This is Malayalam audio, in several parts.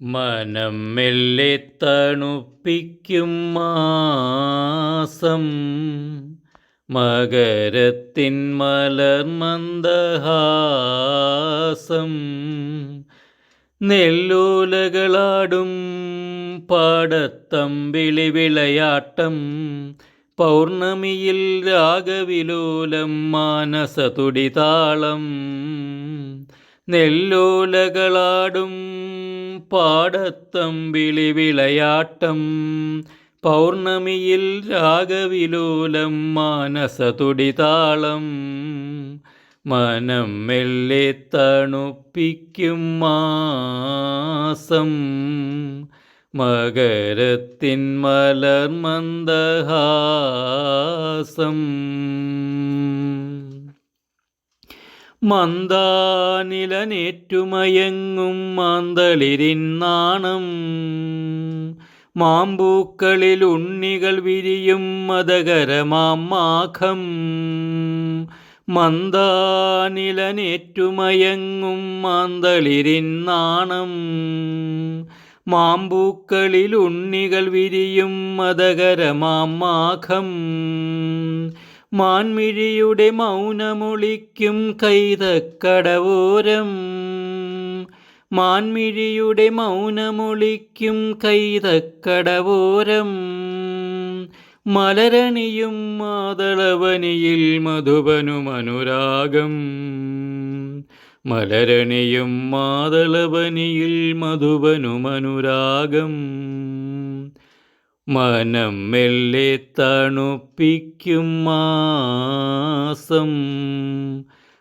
മനം മെല്ലെ തണുപ്പിക്കും മാസം. മകരത്തിൻ മലർമന്ദഹാസം നെല്ലൂലകളാടും പാടത്തമ്പിളി വിളയാട്ടം. പൗർണമിയിൽ രാഗവിലോലം മാനസതുടിതാളം. നെല്ലോലകളാടും പാടത്തമ്പിളി വിളയാട്ടം. പൗർണമിയിൽ രാഗവിലോലം മാനസതുടിതാളം. മനം മെല്ലെ തണുപ്പിക്കും മാസം. മകരത്തിൻ മലർമന്ദഹാസം. മന്ദാനിലനേറ്റുമയങ്ങും മാന്തളിരിൻ നാണം. മാമ്പൂക്കളിൽ ഉണ്ണികൾ വിരിയും മതകരമാം മാഘം. മന്ദാനിലനേറ്റുമയങ്ങും മാന്തളിരിൻ നാണം. മാമ്പൂക്കളിൽ ഉണ്ണികൾ വിരിയും മതകരമാം മാഘം. മാൻമിഴിയുടെ മൗനമൊളിക്കും കൈതക്കടവോരം. മാൻമിഴിയുടെ മൗനമൊളിക്കും കൈതക്കടവോരം. മലരണിയും മാതളവനിയിൽ മധുബനുമനുരാഗം മലരണിയും മാതളവനിയിൽ മധുബനുമനുരാഗം മനം മെല്ലെ തണുപ്പിക്കും മാസം.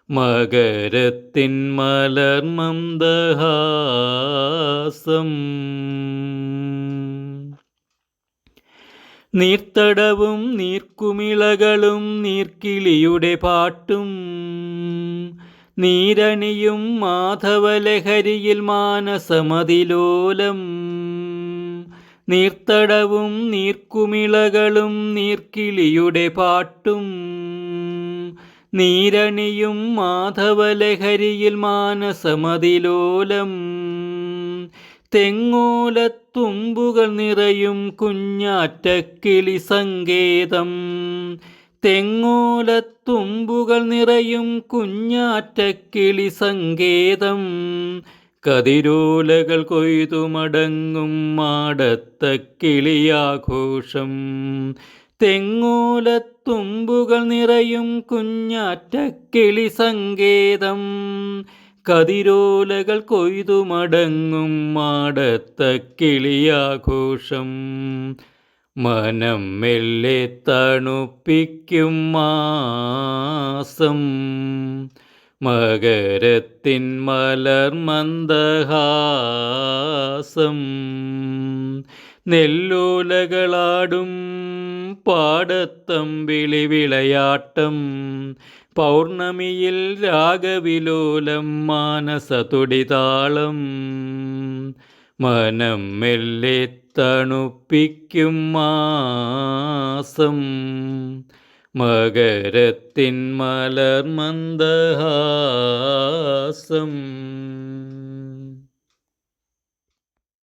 മകരത്തിൻ മലർമന്ദഹാസം നീർത്തടവും നീർക്കുമിളകളും നീർക്കിളിയുടെ പാട്ടും. നീരണിയും മാധവലഹരിയിൽ മാനസമതിലോലം. നീർത്തടവും നീർക്കുമിളകളും നീർക്കിളിയുടെ പാട്ടും. നീരണിയും മാധവലഹരിയിൽ മാനസമതിലോലം. തെങ്ങോലത്തുമ്പുകൾ നിറയും കുഞ്ഞാറ്റക്കിളി സങ്കേതം. തെങ്ങോലത്തുമ്പുകൾ നിറയും കുഞ്ഞാറ്റക്കിളി സങ്കേതം. കതിരോലകൾ കൊയ്തു മടങ്ങും മാടത്ത കിളിയാഘോഷം. തെങ്ങോലത്തുമ്പുകൾ നിറയും കുഞ്ഞാറ്റക്കിളി സങ്കേതം. കതിരോലകൾ കൊയ്തു മടങ്ങും മാടത്ത കിളിയാഘോഷം. മനം മെല്ലെ തണുപ്പിക്കും മാസം. മകരത്തിൻ മലർമന്ദഹാസം നെല്ലൂലകളാടും പാടത്തമ്പിളി വിളയാട്ടം. പൗർണമിയിൽ രാഗവിലോലം മാനസതുടിതാളം. മനം മെല്ലെ തണുപ്പിക്കും മാസം. മകരത്തിൻ മലർമന്ദഹാസം